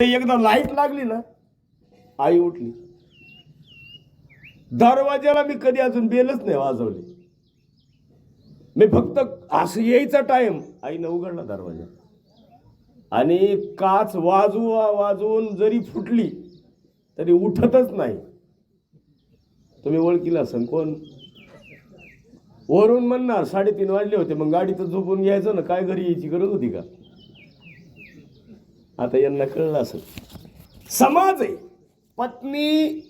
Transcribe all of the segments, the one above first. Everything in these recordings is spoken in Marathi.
एकदा लाइट लागली ना आई उठली. दरवाज्याला मी कधी अजून बेलच नाही वाजवली. मी फक्त असं यायचा टाइम आईनं उघडला दरवाजा. आणि काच वाजू वाजवून जरी फुटली तरी उठतच नाही. तुम्ही ओळखीला असन कोण? वरून म्हणणार साडेतीन वाजले होते मग गाडीत झोपून घ्यायचं ना काय घरी यायची गरज होती का? आता यांना कळलं असेल. समाज आहे. पत्नी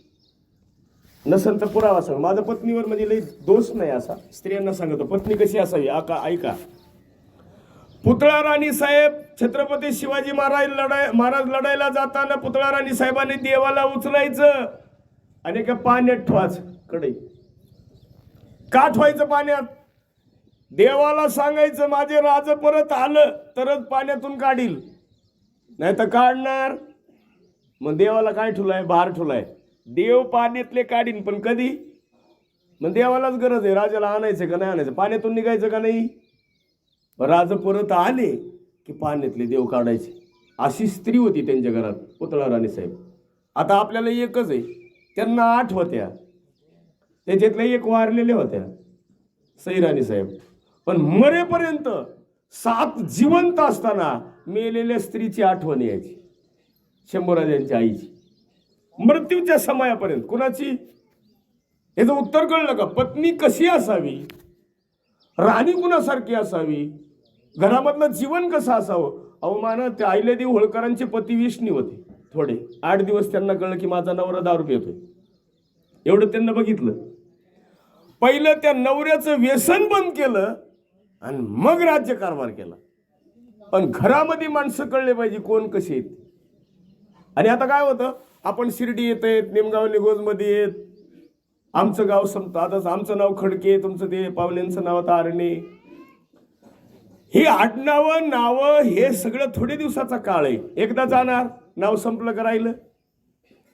नसेल तर पुरावा सांग माझा पत्नीवर म्हणजे लई दोष नाही असा. स्त्रियांना सांगतो पत्नी कशी असावी? आका ऐका. पुतळा राणी साहेब छत्रपती शिवाजी महाराज लढाई महाराज लढायला जाताना पुतळा राणी साहेबांनी देवाला उचलायचं आणि का पाण्यात ठेवाच कडे का ठेवायचं पाण्यात. देवाला सांगायचं माझे राज परत आलं तरच पाण्यातून काढील. नाही तर काढणार. मग देवाला काय ठुलाय? भार ठुलाय. देव पाण्यातले काढीन पण कधी? मग देवालाच गरज आहे. राजाला आणायचं का नाही आणायचं? पाण्यातून निघायचं का नाही? राज परत आले की पाण्यातले देव काढायचे. अशी स्त्री होती त्यांच्या घरात पुतळा राणी साहेब. आता आपल्याला एकच आहे. त्यांना आठ होत्या. त्याच्यातल्या एक वारलेल्या होत्या. सईराणी साहेब. पण मरेपर्यंत सात जिवंत असताना मेलेल्या स्त्रीची आठवण यायची. शंभूराजांच्या आईची. मृत्यूच्या समयापर्यंत कुणाची? याचं उत्तर कळलं का? पत्नी कशी असावी? राणी कुणासारखी असावी? घरामधलं जीवन कसं असावं? अवमान त्या त्या आईलेदेव होळकरांचे पती विष्णी होते. थोडे. आठ दिवस त्यांना कळलं की माझा नवरा दारू पितोय एवढं त्यांना बघितलं. पहिलं त्या नवऱ्याचं व्यसन बंद केलं आणि मग राज्यकारभार केला. पण घरामध्ये माणसं कळले पाहिजे कोण कसे आहेत. आणि आता काय होतं? आपण शिर्डी येत आहेत निमगाव निगोजमध्ये येत. आमचं गाव संपतं. आता आमचं नाव खडके तुमचं ते पाहुण्यांचं नाव आता आरणे. हे आडनावं नावं हे सगळं थोडे दिवसाचा काळ आहे. एकदा जाणार नाव संपलं का राहिलं?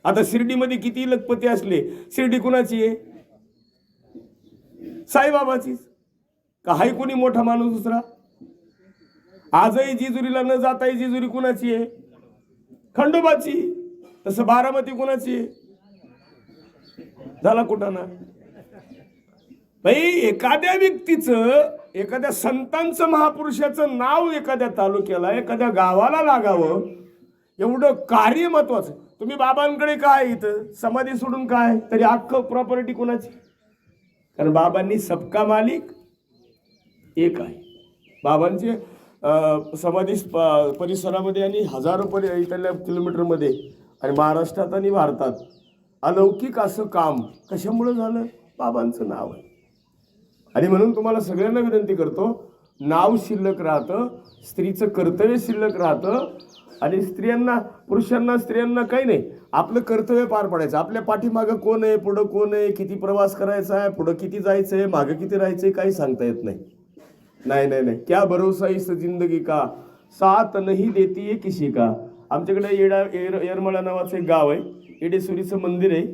आता शिर्डीमध्ये किती लखपती असले? शिर्डी कुणाची आहे? साईबाबाचीच. का हाय कोणी मोठा माणूस दुसरा? आजही जिजुरीला न जाताही जिजुरी कुणाची आहे? खंडोबाची. तसं बारामती कुणाची आहे? झाला कुठं ना भाई एखाद्या व्यक्तीचं एखाद्या संतांचं महापुरुषाचं नाव एखाद्या तालुक्याला एखाद्या गावाला लागावं एवढं कार्य महत्वाचं. तुम्ही बाबांकडे काय इथं? समाधी सोडून काय? तरी अख्खं प्रॉपर्टी कोणाची? कारण बाबांनी सबका मालिक एक आहे. बाबांचे समाधी परिसरामध्ये आणि हजारो परि इथल्या किलोमीटरमध्ये आणि महाराष्ट्रात आणि भारतात अलौकिक असं काम कशामुळं झालं? बाबांचं नाव आहे. आणि म्हणून तुम्हाला सगळ्यांना विनंती करतो नाव शिल्लक राहतं स्त्रीचं कर्तव्य शिल्लक राहतं आणि स्त्रियांना पुरुषांना स्त्रियांना काही नाही आपलं कर्तव्य पार पडायचं. आपल्या पाठीमागं कोण आहे पुढं कोण आहे किती प्रवास करायचा आहे पुढं किती जायचं आहे मागं किती राहायचं आहे काही सांगता येत नाही. नाही नाही नाही. क्या भरोसा इस जिंदगी का? साथ नाही देती आहे किशी का? आमच्याकडे येडा येर येरमळा नावाचं एक गाव आहे. येडेश्वरीचं मंदिर आहे.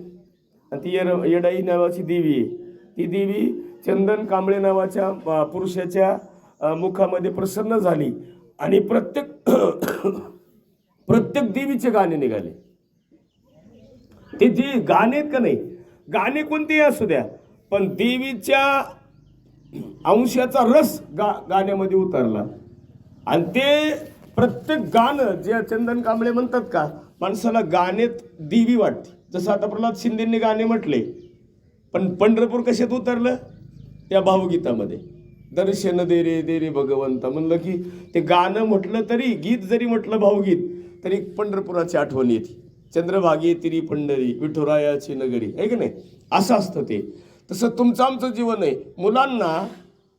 आणि ती येर येडाई नावाची देवी आहे. ती देवी चंदन कांबळे नावाच्या पुरुषाच्या मुखामध्ये प्रसन्न झाली. आणि प्रत्येक प्रत्येक देवीचे गाणे निघाले. ते जे गाणे आहेत का नाही? गाणे कोणतेही असू द्या. पण देवीच्या अंशाचा रस गा गाण्यामध्ये उतरला. आणि ते प्रत्येक गाणं जे चंदन कांबळे म्हणतात का माणसाला गाण्यात देवी वाटते. जसं आता प्रल्हाद शिंदेंनी गाणे म्हटले पण पंढरपूर कशात उतरलं? त्या भावगीतामध्ये. दर्शन दे रे दे रे भगवंत. म्हणलं की ते गाणं म्हटलं तरी गीत जरी म्हटलं भावगीत तरी पंढरपुराची आठवण येते. चंद्रभागी तिरी पंढरी विठुरायाची नगरी. आहे की नाही? असं असतं ते. तसं तुमचं आमचं जीवन आहे. मुलांना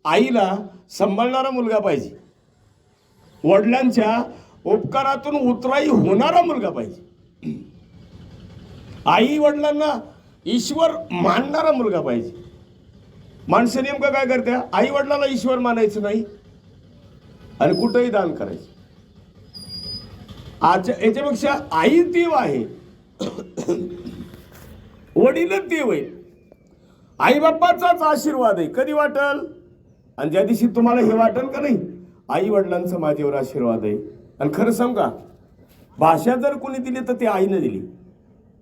आईला सांभाळणारा मुलगा पाहिजे. वडिलांच्या उपकारातून उतराई होणारा मुलगा पाहिजे. आई वडिलांना ईश्वर मानणारा मुलगा पाहिजे. माणसं नेमकं काय करते आई वडिलांना ईश्वर मानायचं नाही. आणि कुठंही दान करायचं. आज याच्यापेक्षा आई देव आहे. वडीलच देव आहे आई बाप्पाचाच आशीर्वाद आहे. कधी वाटल? आणि ज्या दिवशी तुम्हाला हे वाटल का नाही आई वडिलांचा माझ्यावर आशीर्वाद आहे. आणि खरं सांगू का भाषा जर कोणी दिली तर ती आईनं दिली.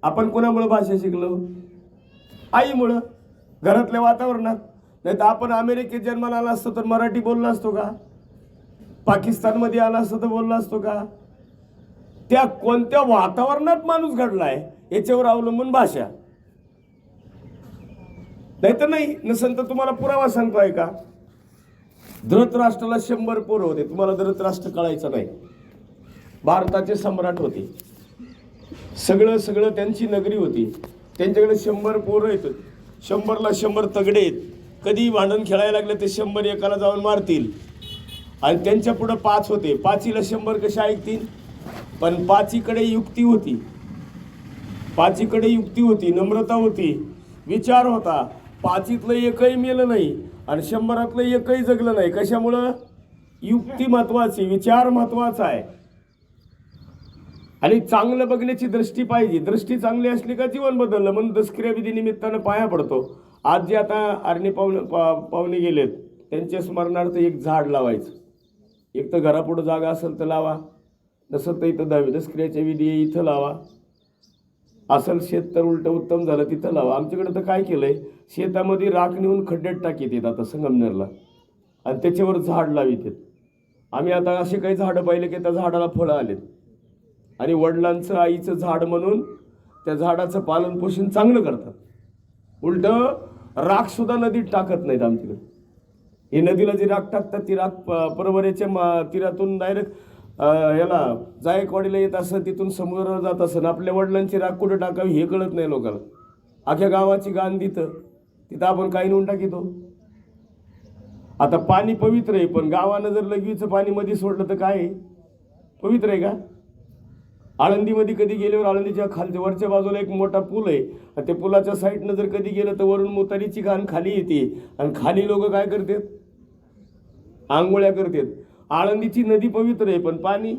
आपण कोणामुळं भाषा शिकलो? आईमुळं. घरातल्या वातावरणात. नाही तर आपण अमेरिकेत जन्माला आला असतो तर मराठी बोलला असतो का? पाकिस्तानमध्ये आला असतो तर बोलला असतो का? त्या कोणत्या वातावरणात माणूस घडला आहे याच्यावर अवलंबून भाषा. नाही तर नाही नसेल तर तुम्हाला पुरावा सांगतोय का? धृतराष्ट्राला शंभर पोरं होते. तुम्हाला धृतराष्ट्र कळायचं नाही. भारताचे सम्राट होते. सगळं सगळं त्यांची नगरी होती. त्यांच्याकडे शंभर पोरं येत शंभरला शंभर तगडे आहेत. कधी भांडण खेळायला लागले ते शंभर एकाला जाऊन मारतील. आणि त्यांच्या पुढं पाच होते. पाचीला शंभर कशा ऐकतील? पण पाचीकडे युक्ती होती. पाचीकडे युक्ती होती. नम्रता होती. विचार होता. पाचीतलं एकही मेलं नाही आणि शंभरातलं एकही जगलं नाही. कशामुळं? युक्ती महत्वाची विचार महत्त्वाचा आहे. आणि चांगलं बघण्याची दृष्टी पाहिजे. दृष्टी चांगली असली का जीवन बदललं? म्हणून दसक्रिया विधी निमित्तानं पाया पडतो. आज जे आता आरणे पाहुणे पा पाहुणे गेलेत त्यांच्या स्मरणार्थ एक झाड लावायचं. एक तर घरापुढं जागा असेल तर लावा. नसेल तर इथं दहावी दसक्रियाच्या विधी इथं लावा. असेल शेत तर उलटं उत्तम झालं तिथं लावा. आमच्याकडे तर काय केलं आहे शेतामध्ये राख नेऊन खड्ड्यात टाकीत येत आता संगमनेरला. आणि त्याच्यावर झाड लावित आहेत आम्ही आता असे काही झाडं पाहिले की त्या झाडाला फळं आलेत. आणि वडिलांचं आईचं झाड म्हणून त्या झाडाचं पालनपोषण चांगलं करतात. उलट राखसुद्धा नदीत टाकत नाहीत आमच्याकडे. ही नदीला जी राख टाकतात ती राख प- परवऱ्याच्या मा तीरातून डायरेक्ट याला जायकवाडीला येत असं तिथून समुद्रावर जात असं. आपल्या वडिलांची राख कुठं टाकावी हे कळत नाही लोकांना. अख्या गावाची गाण तिथं आपण काही नेऊन टाकीतो. आता पाणी पवित्र आहे पण गावानं जर लगवीचं पाणी मध्ये सोडलं तर काय आहे? पवित्र आहे का? आळंदीमध्ये कधी गेल्यावर आळंदीच्या खालच्या वरच्या बाजूला एक मोठा पूल आहे. आणि त्या पुलाच्या साईडनं जर कधी गेलं तर वरून मोतारीची घाण खाली येते. आणि खाली लोक काय करतात? आंघोळ्या करतात. आळंदीची नदी पवित्र आहे पण पाणी?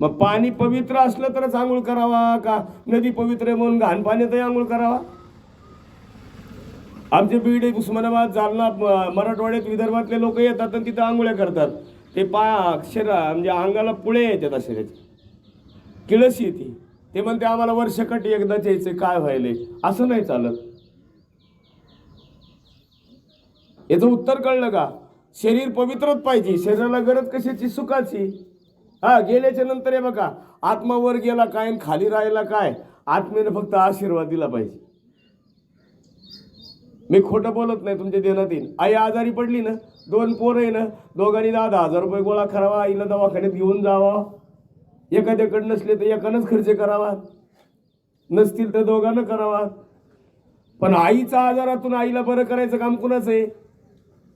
मग पाणी पवित्र असलं तरच आंघोळ करावा का? नदी पवित्र आहे म्हणून घाण पाण्यातही आंघोळ करावा? आमचे बीड उस्मानाबाद जालना म- मराठवाड्यात विदर्भातले लोक येतात आणि तिथं आंघोळ्या करतात. ते पा अक्षरा म्हणजे अंगाला पुळे येतात अक्षराचे किळस येते ते म्हणते आम्हाला वर्षकट एकदा यायचं काय व्हायले असं नाही चालत. याचं उत्तर कळलं का? शरीर पवित्रच पाहिजे. शरीराला गरज कशाची? सुखाची. हा गेल्याच्यानंतर हे बघा. आत्मावर गेला काय आणि खाली राहिला काय? आत्मेनं फक्त आशीर्वाद दिला पाहिजे. मी खोटं बोलत नाही तुमच्या देण्यात येईन आई आजारी पडली ना? दोन पोरं आहे ना? दोघांनी दहा दहा हजार रुपये गोळा करावा आईला दवाखान्यात घेऊन जावा. एखाद्याकडे नसले तर एकानंच खर्च करावा. नसतील तर दोघांना करावा. पण आईच्या आजारातून आईला बरं करायचं काम कुणाचं आहे?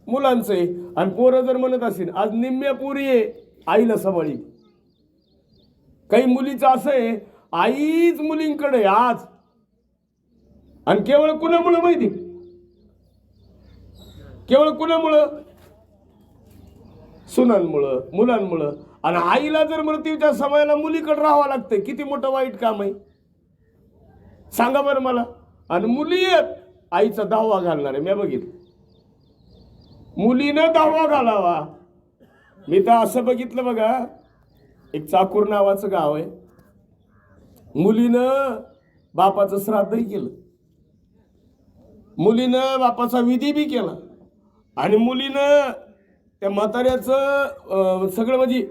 मुलांचं आहे. आणि पोरं जर म्हणत असेल आज निम्म्या पोरी आहे. आईला सांभाळी. काही मुलीचं असं आहे आईच मुलींकडे आहे आज. आणि केवळ कुणामुळं माहिती? केवळ कुणामुळं? सुनांमुळं मुलांमुळं. आणि आईला जर मृत्यूच्या समयाला मुलीकडे राहावं लागतंय किती मोठं वाईट काम आहे. सांगा बरं मला. आणि मुली आहेत आईचा दहावा घालणार आहे. मी बघितलं. मुलीनं दहावा घालावा. मी तर असं बघितलं बघा. एक चाकूर नावाचं गाव आहे. मुलीनं बापाचं श्राद्धही केलं. मुलीनं बापाचा विधी बी केला. आणि मुलीनं त्या म्हाताऱ्याचं सगळं म्हणजे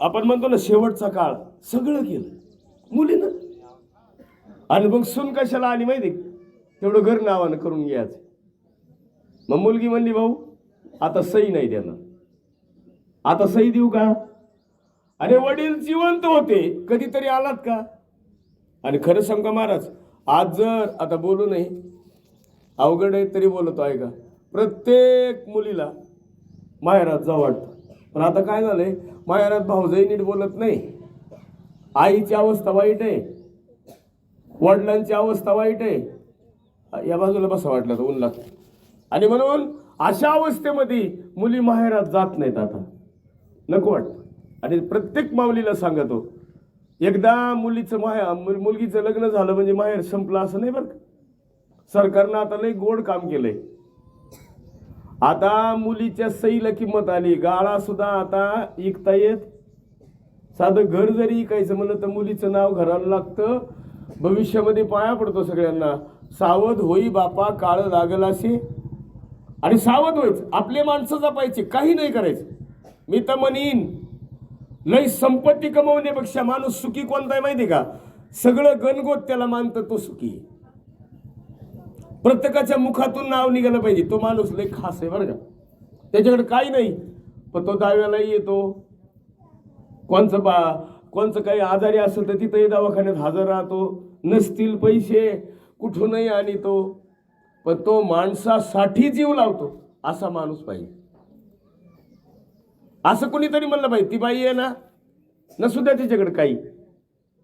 आपण म्हणतो ना शेवटचा काळ सगळं केलं. मुलीनं. आणि मग सून कशाला आली माहिती आहे? तेवढं घर नावानं करून घ्यायचं. मग मुलगी म्हणली भाऊ आता सही नाही देणार. आता सही देऊ का? अरे वडील जिवंत होते. कधीतरी आलात का? आणि खरं सांग का महाराज आज जर आता बोलू नाही अवघड आहे तरी बोलतो आहे का? प्रत्येक मुलीला माहेरात जावं वाटतं. पण आता काय झालंय? माहेरात भाऊजाई नीट बोलत नाही. आईची अवस्था वाईट आहे. वडिलांची अवस्था वाईट आहे. या बाजूला बसा वाटलं तर ऊन लागतं आणि म्हणून अशा अवस्थेमध्ये मुली माहेरात जात नाहीत आता. नको वाटतं. आणि प्रत्येक माऊलीला सांगतो एकदा मुलीचं माया मुलगीचं लग्न झालं म्हणजे माहेर संपलं असं नाही बरं सरकारनं आता लई गोड काम केलं आहे आता मुलीच्या सईला किंमत आली. गाळा सुद्धा आता इकता येत. साधं घर जरी ऐकायचं म्हणलं तर मुलीचं नाव घराला लागतं. भविष्यामध्ये पाया पडतो सगळ्यांना. सावध होई बापा काळ लागल असे. आणि सावध व्हायचं. आपले माणसं जपायचे. काही नाही करायचं. मी तर म्हणीन लय संपत्ती कमवण्यापेक्षा माणूस सुखी कोणता आहे माहिती का? सगळं गणगोत त्याला मानतं तो सुखी. आहे. प्रत्येकाच्या मुखातून नाव निघालं पाहिजे. तो माणूस लय खास आहे बरं का. त्याच्याकडे काही नाही. पण तो दाव्यालाही येतो. कोणचं बा कोणचं काही आजारी असेल तर तिथंही दवाखान्यात हजर राहतो. नसतील पैसे कुठूनही आणि तो पण तो माणसासाठी जीव लावतो. असा माणूस पाहिजे. असं कोणीतरी म्हणलं पाहिजे ती बाई आहे ना. नसू द्या तिच्याकडे काही.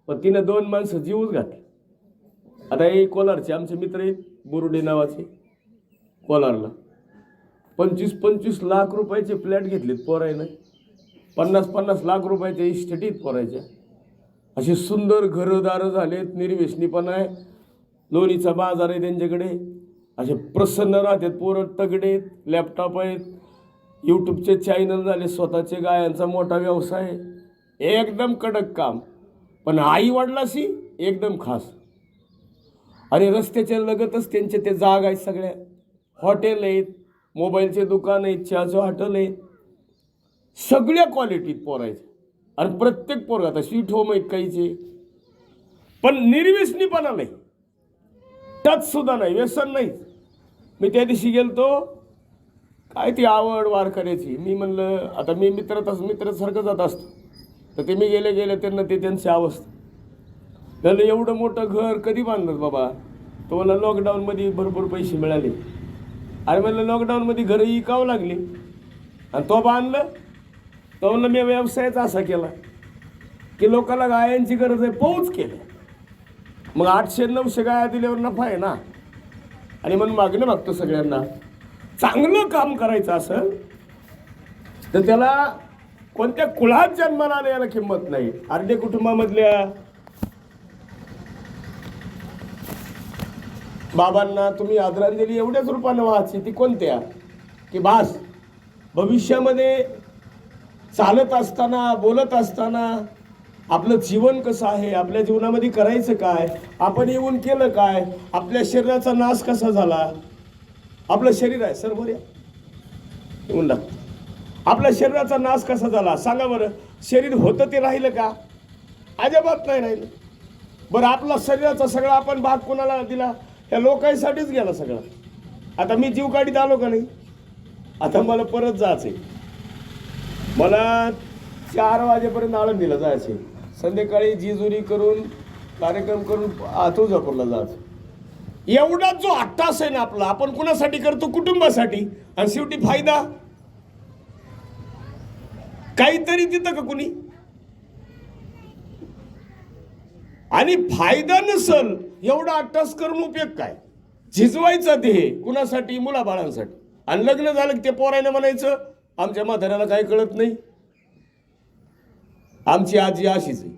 पण तिनं दोन माणसं जीवच घातले. आता हे कोलारचे आमचे मित्र आहेत बोरुडे नावाचे कोलारला. पंचवीस पंचवीस लाख रुपयाचे फ्लॅट घेतलेत पोरायनं. पन्नास पन्नास लाख रुपयाच्या इस्टेटीत पोरायच्या. असे सुंदर घरदारं झालेत निर्वेशनीपणा आहे. लोणीचा बाजार आहे त्यांच्याकडे. असे प्रसन्न राहतात पोरं तगडे आहेत लॅपटॉप आहेत. यूट्यूबचे चॅनल झाले स्वतःचे गायांचा मोठा व्यवसाय एकदम कडक काम. पण आई वडिलाशी एकदम खास. आणि रस्त्याच्या लगतच त्यांचे ते जाग आहेत सगळ्या. हॉटेल आहेत मोबाईलचे दुकान आहेत चहाचं हॉटेल आहेत. सगळ्या क्वालिटीत पोरायचे आणि प्रत्येक पोर आता स्वीट होम आहेत काहीचे. पण निर्व्यसनीपणा नाही. टचसुद्धा नाही व्यसन नाही. मी त्या दिवशी गेलतो. काय ती आवड वारकऱ्याची? मी म्हणलं आता मी मित्रात मित्रासारखं जात असतो. तर ते मी गेले गेले त्यांना ते त्यांची अवस्था. त्याला एवढं मोठं घर कधी बांधलं बाबा? तो मला लॉकडाऊनमध्ये भरपूर पैसे मिळाले. अरे म्हणलं लॉकडाऊनमध्ये घरं इकावं लागली. आणि तो बांधलं. तो म्हणलं मी व्यवसायच असा केला की लोकांना गायांची गरज आहे पोच केली. मग आठशे नऊशे गाया दिल्यावर नफा आहे ना? आणि म्हणून मागणं मागतो सगळ्यांना चांगलं काम करायचं असं तर त्याला कोणत्या कुळात जन्माला आलं याला किंमत नाही. अर्धे कुटुंबामधल्या बाबांना तुम्ही आदरांजली एवढ्याच रूपानं वाहायची ती कोणत्या की बास भविष्यामध्ये चालत असताना बोलत असताना आपलं जीवन कसं आहे आपल्या जीवनामध्ये करायचं काय आपण येऊन केलं काय आपल्या शरीराचा नाश कसा झाला? आपलं शरीर आहे सर बरं येऊन लागतं आपल्या शरीराचा नाश कसा झाला? सांगा बरं. शरीर होतं ते राहिलं का? अजिबात नाही राहिलं. बरं आपला शरीराचा सगळा आपण भाग कोणाला दिला? ह्या लोकांसाठीच गेला सगळा. आता मी जीव काढीत आलो का नाही? आता मला परत जायचंय. मला चार वाजेपर्यंत आळंदीला जायचे संध्याकाळी जिजुरी करून कार्यक्रम करून तुळजापूरला जायचं एवढा जो अट्टास आहे ना आपला आपण कुणासाठी करतो? कुटुंबासाठी. आणि शेवटी फायदा? काहीतरी देतं का कुणी? आणि फायदा नसल एवढा अट्टास करून उपयोग काय? झिजवायचा ते कुणासाठी? मुलाबाळांसाठी. आणि लग्न झालं की ते पोरायला म्हणायचं आमच्या म्हाताऱ्याला काही कळत नाही. आमची आजी अशीच आहे.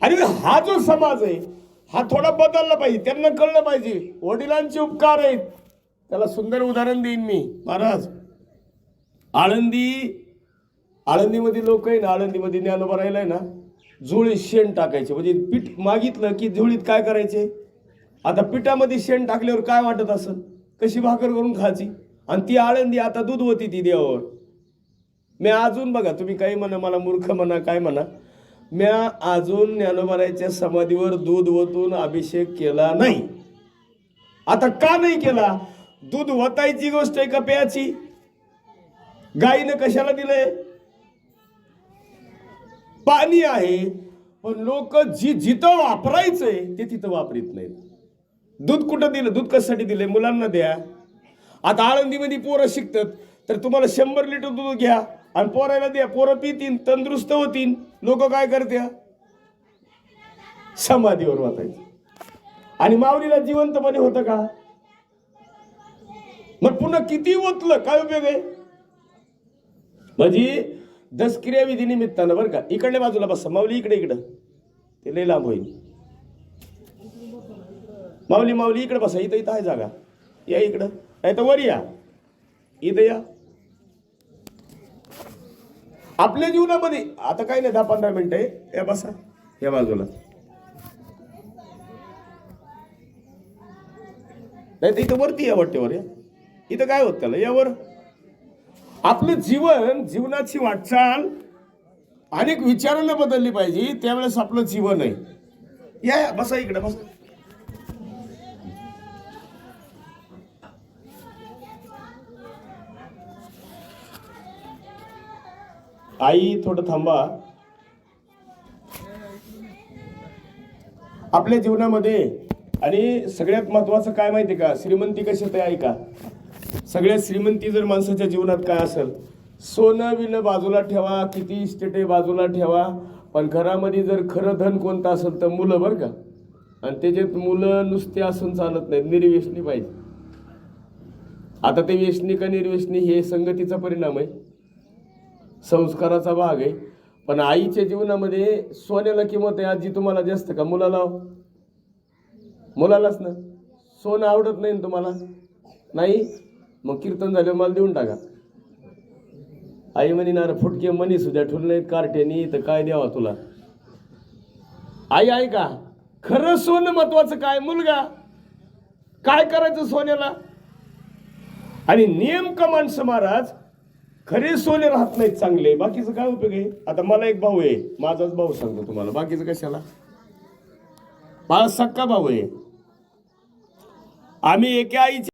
आणि हा जो समाज आहे हा थोडा बदलला पाहिजे. त्यांना कळलं पाहिजे. वडिलांचे उपकार आहेत. त्याला सुंदर उदाहरण देईन मी. महाराज आळंदी आळंदीमध्ये लोक आहे ना आळंदीमध्ये ज्ञानोबा राहिला आहे ना जुळीत शेण टाकायचे. म्हणजे पीठ मागितलं की जुळीत काय करायचे? आता पिठामध्ये शेण टाकल्यावर काय वाटत असं कशी भाकर करून खायची? आणि ती आळंदी आता दूध होती ती देवावर. मी अजून बघा तुम्ही काही म्हणा मला मूर्ख म्हणा काय म्हणा. म्या अजून ज्ञानोबारायच्या समाधीवर दूध ओतून अभिषेक केला नाही. आता का नाही केला? दूध वतायची गोष्ट आहे का प्यायची? गाईनं कशाला दिलंय? पाणी आहे पण लोक जी जिथं वापरायचंय ते तिथं वापरीत नाहीत. दूध कुठं दिलं? दूध कशासाठी दिलंय? मुलांना द्या. आता आळंदीमध्ये पोरं शिकतात तर तुम्हाला शंभर लिटर दूध घ्या आणि पोरायला द्या. पोरं पितीन तंदुरुस्त होतीन लोक काय करत्या? समाधीवर वाचायचं. आणि माऊलीला जिवंतपणे होतं का? मग पुन्हा किती ओतलं? काय उपयोग आहे? म्हणजे दसक्रिया विधी निमित्तानं बरं का इकडल्या बाजूला बसा. माऊली इकडे इकडं. ते लय लांब होईल. माऊली माऊली इकडे बसा. इथं इथं आहे जागा. या इकडं. नाही तर वर या. इथं या. आपल्या जीवनामध्ये आता काही नाही दहा पंधरा मिनिटं आहे. या बसा. या बाजूला. नाही तर इथं वरती या वाटेवर या. इथं काय होत त्याला? यावर आपलं जीवन जीवनाची वाटचाल अनेक विचारांना बदलली पाहिजे. त्यावेळेस आपलं जीवन आहे. या बसा इकडे बसा. आई थोडं थांबा. आपल्या जीवनामध्ये आणि सगळ्यात महत्वाचं काय माहिती का? श्रीमंती कशी तयारी ऐका. सगळ्यात श्रीमंती जर माणसाच्या जीवनात काय असेल सोनं विनं बाजूला ठेवा किती इस्टेट बाजूला ठेवा पण घरामध्ये जर खरं धन कोणतं असेल तर मुलं बरं का? आणि त्याच्यात मुलं नुसते असून चालत नाहीत निर्व्यसनी पाहिजे. आता ते व्यसनी का निर्व्यसनी हे संगतीचा परिणाम आहे. संस्काराचा भाग आहे. पण आईच्या जीवनामध्ये सोन्याला किंमत आहे आजी तुम्हाला जास्त का? मुलाला हो. मुलालाच ना. सोनं आवडत नाही ना तुम्हाला? नाही? मग कीर्तन झालं मला देऊन टाका. आई म्हणे ना फुटके मनी सुद्धा ठुल नाहीत कार्ट्यानी तर काय द्यावा तुला? आई आई का खरं सोनं महत्वाचं काय मुलगा? काय करायचं सोन्याला? आणि नेमकं माणसं महाराज खरे सोने राहत नाहीत चांगले. बाकीचं काय उपयोग आहे? आता मला एक भाऊ आहे. माझाच भाऊ सांगतो तुम्हाला. बाकीचं कशाला? माझा सक्का भाऊ आहे. आम्ही एके आईचे